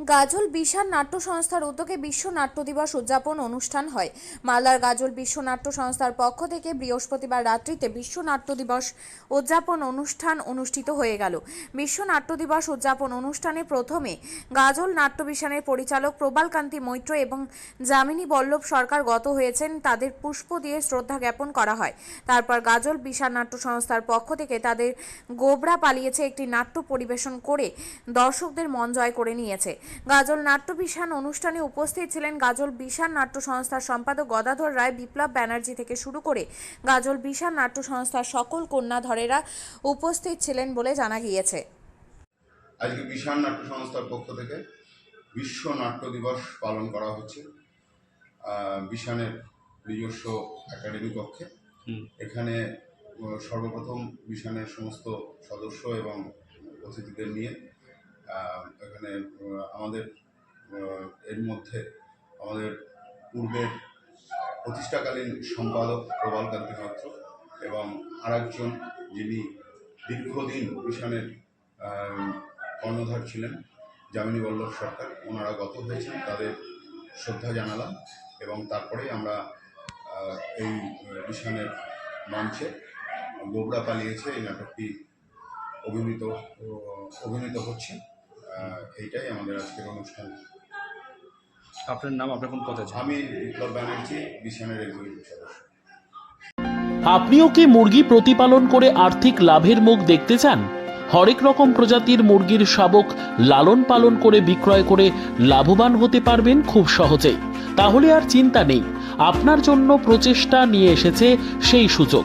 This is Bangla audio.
গাজল বিশাল নাট্য সংস্থার উদ্যোগে বিশ্ব নাট্য দিবস উদযাপন অনুষ্ঠান হয়। মালদার গাজল বিশ্ব নাট্য সংস্থার পক্ষ থেকে বৃহস্পতিবার রাত্রিতে বিশ্ব নাট্য দিবস উদযাপন অনুষ্ঠান অনুষ্ঠিত হয়ে গেল। বিশ্ব নাট্য দিবস উদযাপন অনুষ্ঠানে প্রথমে গাজল নাট্য বিশানের পরিচালক প্রবালকান্তি মৈত্র এবং যামিনী বল্লভ সরকার গত হয়েছেন তাদের পুষ্প দিয়ে শ্রদ্ধা জ্ঞাপন করা হয়। তারপর গাজল বিশাল নাট্য সংস্থার পক্ষ থেকে তাদের গোবরা পালিয়েছে একটি নাট্য পরিবেশন করে দর্শকদের মন জয় করে নিয়েছে। গাজল নাট্য বিশান অনুষ্ঠানে উপস্থিত ছিলেন গাজল বিশান নাট্য সংস্থার সম্পাদক গদাধর রায় বিপ্লব ব্যানার্জি থেকে শুরু করে গাজল বিশান নাট্য সংস্থার সকল কন্যাধরেরা উপস্থিত ছিলেন বলে জানা গিয়েছে। আজকে বিশাল নাট্য সংস্থার পক্ষ থেকে বিশ্ব নাট্য দিবস পালন করা হচ্ছে বিশানের নিজস্ব একাডেমি কক্ষে। এখানে সর্বপ্রথম বিশানের সমস্ত সদস্য এবং অতিথিদের নিয়ে এখানে আমাদের এর মধ্যে আমাদের পূর্বের প্রতিষ্ঠাকালীন সম্পাদক প্রবালকান্তি মাত্র এবং আরেকজন যিনি দীর্ঘদিন মিশনের কর্ণধার ছিলেন, যামিনী বল্লভ সরকার। ওনারা গত হয়েছেন, তাদের শ্রদ্ধা জানালাম এবং তারপরেই আমরা এই মিশনের মঞ্চে গোবরা পালিয়েছে। এই নাটকটি অভিনীত অভিনীত হচ্ছে। এইটাই আমাদের আজকের অনুষ্ঠান। আপনার নাম আপনার কোন কথা আমি বিপ্লব ব্যানার্জি মিশনের এক্সিকিউটিভ সদস্য। আপনিও কি মুরগি প্রতিপালন করে আর্থিক লাভের মুখ দেখতে চান? হরেক রকম প্রজাতির মুরগির শাবক লালন পালন করে বিক্রয় করে লাভবান হতে পারবেন খুব সহজেই। তাহলে আর চিন্তা নেই আপনার জন্য প্রচেষ্টা নিয়ে এসেছে সেই সুযোগ।